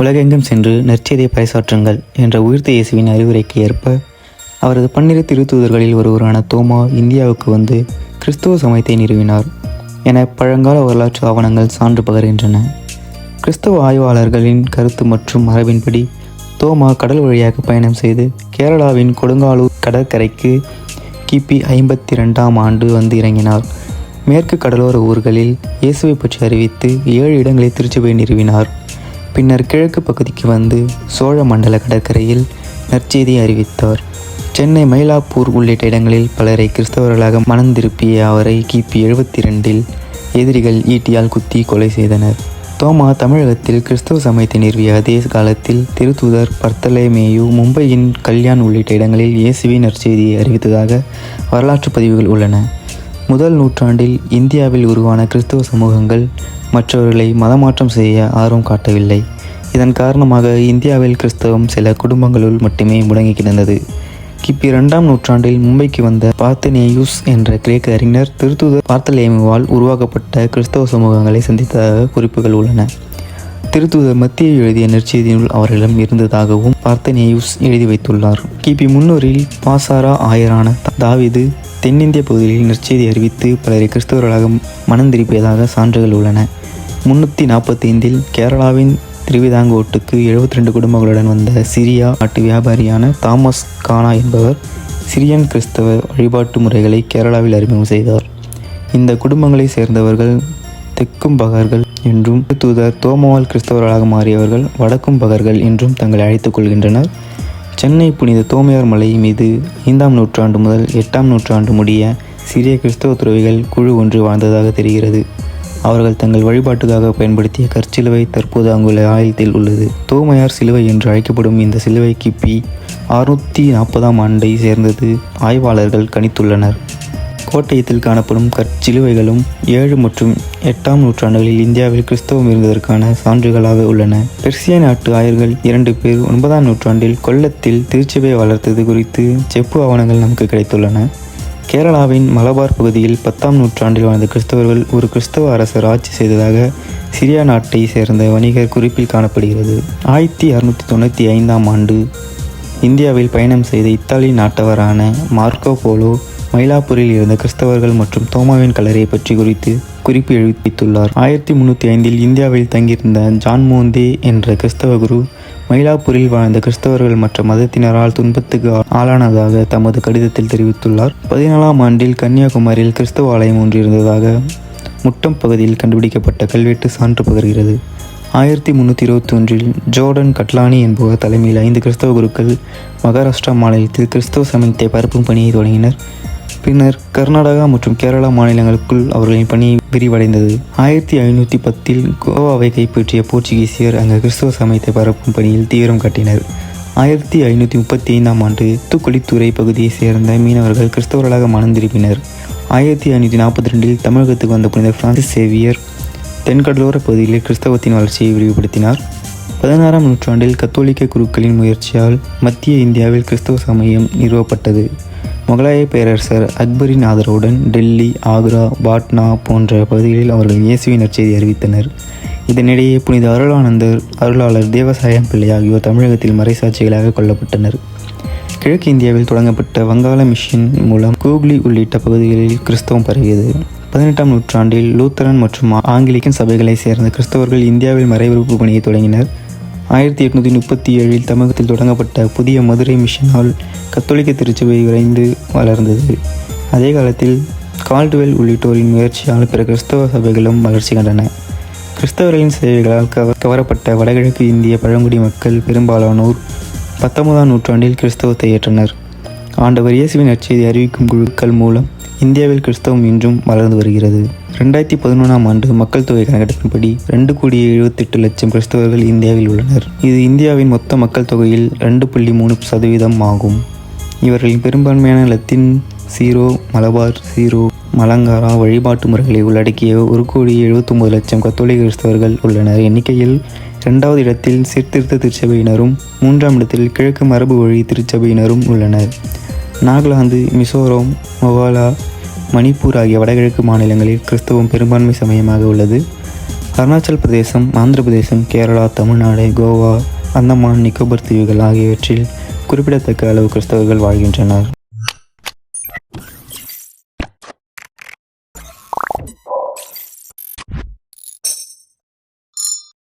உலகெங்கும் சென்று நற்செய்தியை பறைசாற்றுங்கள் என்ற உயிர்த்த இயேசுவின் அறிவுரைக்கு ஏற்ப அவரது பன்னிரு திருத்தூதர்களில் ஒருவரான தோமா இந்தியாவுக்கு வந்து கிறிஸ்துவ சமயத்தை நிறுவினார் என பழங்கால வரலாற்று ஆவணங்கள் சான்று பகர்கின்றன. கிறிஸ்தவ ஆய்வாளர்களின் கருத்து மற்றும் மரபின்படி தோமா கடல் வழியாக பயணம் செய்து கேரளாவின் கொடுங்காலூர் கடற்கரைக்கு கிபி ஐம்பத்தி ரெண்டாம் ஆண்டு வந்து இறங்கினார். மேற்கு கடலோர ஊர்களில் இயேசுவை பற்றி அறிவித்து ஏழு இடங்களில் திருச்சபை நிறுவினார். பின்னர் கிழக்கு பகுதிக்கு வந்து சோழ மண்டல கடற்கரையில் நற்செய்தியை அறிவித்தார். சென்னை மயிலாப்பூர் உள்ளிட்ட இடங்களில் பலரை கிறிஸ்தவர்களாக மனம் திருப்பிய அவரை கிபி எழுபத்தி ரெண்டில் எதிரிகள் ஈட்டியால் குத்தி கொலை செய்தனர். தோமா தமிழகத்தில் கிறிஸ்தவ சமயத்தை நிறுவிய அதே காலத்தில் திருத்தூதர் பர்த்தலேமேயு மும்பையின் கல்யாண் உள்ளிட்ட இடங்களில் இயேசுவின் நற்செய்தியை அறிவித்ததாக வரலாற்று பதிவுகள் உள்ளன. முதல் நூற்றாண்டில் இந்தியாவில் உருவான கிறிஸ்தவ சமூகங்கள் மற்றவர்களை மதமாற்றம் செய்ய ஆர்வம் காட்டவில்லை. இதன் காரணமாக இந்தியாவில் கிறிஸ்தவம் சில குடும்பங்களுள் மட்டுமே முடங்கி கிடந்தது. கிபி இரண்டாம் நூற்றாண்டில் மும்பைக்கு வந்த பார்த்தனேயூஸ் என்ற கிரேக்க அறிஞர் திருத்துதர் பார்த்தலேமுவால் உருவாக்கப்பட்ட கிறிஸ்தவ சமூகங்களை சந்தித்ததாக குறிப்புகள் உள்ளன. திருத்தூதர் மத்திய எழுதிய நற்செய்தியினுள் அவர்களிடம் இருந்ததாகவும் பார்த்தனேயூஸ் எழுதி வைத்துள்ளார். கிபி முன்னூறில் பாசாரா ஆயரான தாவிது தென்னிந்திய பகுதிகளில் நற்செய்தி அறிவித்து பலரை கிறிஸ்தவர்களாக மனம் திருப்பியதாக சான்றுகள் உள்ளன. முன்னூற்றி நாற்பத்தைந்தில் கேரளாவின் திருவிதாங்கோட்டுக்கு எழுபத்தி ரெண்டு குடும்பங்களுடன் வந்த சிரியா நாட்டு வியாபாரியான தாமஸ் கானா என்பவர் சிரியன் கிறிஸ்தவ வழிபாட்டு முறைகளை கேரளாவில் அறிமுகம் செய்தார். இந்த குடும்பங்களை சேர்ந்தவர்கள் தெக்கும் பகர்கள் என்றும் தூதர் தோமவால் கிறிஸ்தவர்களாக மாறியவர்கள் வடக்கும் பகர்கள் என்றும் தங்களை அழைத்துக் கொள்கின்றனர். சென்னை புனித தோமையார் மலை மீது ஐந்தாம் நூற்றாண்டு முதல் எட்டாம் நூற்றாண்டு முடிய சிறிய கிறிஸ்தவ துறவிகள் குழு ஒன்று வாழ்ந்ததாக தெரிகிறது. அவர்கள் தங்கள் வழிபாட்டுக்காக பயன்படுத்திய கற்சிலுவை தற்போது அங்குள்ள ஆலயத்தில் உள்ளது. தோமையார் சிலுவை என்று அழைக்கப்படும் இந்த சிலுவை கிபி அறுநூற்றி நாற்பதாம் ஆண்டை சேர்ந்தது ஆய்வாளர்கள் கணித்துள்ளனர். கோட்டயத்தில் காணப்படும் கற்சிலுவைகளும் ஏழு மற்றும் எட்டாம் நூற்றாண்டுகளில் இந்தியாவில் கிறிஸ்தவம் இருந்ததற்கான சான்றுகளாக உள்ளன. பெர்சிய நாட்டு ஆயர்கள் இரண்டு பேர் ஒன்பதாம் நூற்றாண்டில் கொல்லத்தில் திருச்சபை வளர்த்தது குறித்து செப்பு ஆவணங்கள் நமக்கு கிடைத்துள்ளன. கேரளாவின் மலபார் பகுதியில் பத்தாம் நூற்றாண்டில் வாழ்ந்த கிறிஸ்தவர்கள் ஒரு கிறிஸ்தவ அரசர் ஆட்சி செய்ததாக சிரியா நாட்டை சேர்ந்த வணிகர் குறிப்பில் காணப்படுகிறது. ஆயிரத்தி அறுநூற்றி தொண்ணூற்றி ஐந்தாம் ஆண்டு இந்தியாவில் பயணம் செய்த இத்தாலி நாட்டவரான மார்க்கோ போலோ மயிலாப்பூரில் இருந்த கிறிஸ்தவர்கள் மற்றும் தோமாவின் கல்லறையை பற்றி குறித்து குறிப்பு எழுப்பித்துள்ளார் ஆயிரத்தி முந்நூற்றி ஐந்தில் இந்தியாவில் தங்கியிருந்த ஜான் மோந்தே என்ற கிறிஸ்தவ குரு மயிலாப்பூரில் வாழ்ந்த கிறிஸ்தவர்கள் மற்ற மதத்தினரால் துன்பத்துக்கு ஆளானதாக தமது கடிதத்தில் தெரிவித்துள்ளார். பதினாலாம் ஆண்டில் கன்னியாகுமரியில் கிறிஸ்தவ ஆலயம் ஒன்று இருந்ததாக முட்டம் பகுதியில் கண்டுபிடிக்கப்பட்ட கல்வெட்டு சான்று பகர்கிறது. ஆயிரத்தி முந்நூற்றி இருபத்தி ஒன்றில் ஜோர்டன் கட்லானி என்பவர் தலைமையில் ஐந்து கிறிஸ்தவ குருக்கள் மகாராஷ்டிரா மாநிலத்தில் கிறிஸ்தவ சமயத்தை பரப்பும் பணியை தொடங்கினர். பின்னர் கர்நாடகா மற்றும் கேரளா மாநிலங்களுக்குள் அவர்களின் பணி விரிவடைந்தது. ஆயிரத்தி ஐநூற்றி பத்தில் கோவாவை கைப்பற்றிய போர்ச்சுகீசியர் அங்கு கிறிஸ்தவ சமயத்தை பரப்பும் பணியில் தீவிரம் காட்டினர். ஆயிரத்தி ஐநூற்றி முப்பத்தி ஐந்தாம் ஆண்டு தூக்குளித்துறை பகுதியைச் சேர்ந்த மீனவர்கள் கிறிஸ்தவர்களாக மனம் திருப்பினர் ஆயிரத்தி ஐநூற்றி நாற்பத்தி ரெண்டில் தமிழகத்துக்கு வந்த புனித பிரான்சிஸ் சேவியர் தென்கடலோர பகுதியில் கிறிஸ்தவத்தின் வளர்ச்சியை விரிவுபடுத்தினார். பதினாறாம் நூற்றாண்டில் கத்தோலிக்க குருக்களின் முயற்சியால் மத்திய இந்தியாவில் கிறிஸ்தவ சமயம் நிறுவப்பட்டது. முகலாய பேரரசர் அக்பரின் ஆதரவுடன் டெல்லி ஆக்ரா பாட்னா போன்ற பகுதிகளில் அவர்கள் இயேசுவின் நற்செய்தி அறிவித்தனர். இதனிடையே புனித அருளானந்தர் அருளாளர் தேவசாயம் பிள்ளை ஆகியோர் தமிழகத்தில் மறைசாட்சிகளாக கொல்லப்பட்டனர். கிழக்கு இந்தியாவில் தொடங்கப்பட்ட வங்காள மிஷன் மூலம் கூக்லி உள்ளிட்ட பகுதிகளில் கிறிஸ்தவம் பரவியது. பதினெட்டாம் நூற்றாண்டில் லூத்தரன் மற்றும் ஆங்கிலிக்கன் சபைகளைச் சேர்ந்த கிறிஸ்தவர்கள் இந்தியாவில் மறைவிருப்பு பணியை தொடங்கினர். ஆயிரத்தி எட்நூற்றி முப்பத்தி ஏழில் தமிழகத்தில் தொடங்கப்பட்ட புதிய மதுரை மிஷனால் கத்தோலிக்க திருச்சபை விரைந்து வளர்ந்தது. அதே காலத்தில் கால்டுவெல் உள்ளிட்டோரின் முயற்சியால் பிற கிறிஸ்தவ சபைகளும் வளர்ச்சி கண்டன. கிறிஸ்தவர்களின் சேவைகளால் கவ கவரப்பட்ட வடகிழக்கு இந்திய பழங்குடி மக்கள் பெரும்பாலானோர் பத்தொன்பதாம் நூற்றாண்டில் கிறிஸ்தவத்தை ஏற்றனர். ஆண்டவர் இயேசுவின் நற்செய்தி அறிவிக்கும் குழுக்கள் மூலம் இந்தியாவில் கிறிஸ்தவம் இன்றும் வளர்ந்து வருகிறது. ரெண்டாயிரத்தி பதினொன்றாம் ஆண்டு மக்கள் தொகை கணக்கெடுப்பின்படி ரெண்டு கோடி எழுபத்தெட்டு லட்சம் கிறிஸ்தவர்கள் இந்தியாவில் உள்ளனர். இது இந்தியாவின் மொத்த மக்கள் தொகையில் ரெண்டு புள்ளி மூணு சதவீதம் ஆகும். இவர்களின் பெரும்பான்மையான Latin zero Malabar zero Malankara வழிபாட்டு முறைகளை உள்ளடக்கிய ஒரு கோடி எழுபத்தொம்பது லட்சம் கத்தோலிக்க கிறிஸ்தவர்கள் உள்ளனர். எண்ணிக்கையில் இரண்டாவது இடத்தில் சீர்திருத்த திருச்சபையினரும் மூன்றாம் இடத்தில் கிழக்கு மரபு வழி திருச்சபையினரும் உள்ளனர். நாகாலாந்து மிசோரம் மொவாலா மணிப்பூர் ஆகிய வடகிழக்கு மாநிலங்களில் கிறிஸ்தவம் பெரும்பான்மை சமயமாக உள்ளது. அருணாச்சல் பிரதேசம் ஆந்திர பிரதேசம் கேரளா தமிழ்நாடு கோவா அந்தமான் நிக்கோபர் தீவுகள் ஆகியவற்றில் குறிப்பிடத்தக்க அளவு கிறிஸ்தவர்கள் வாழ்கின்றனர்.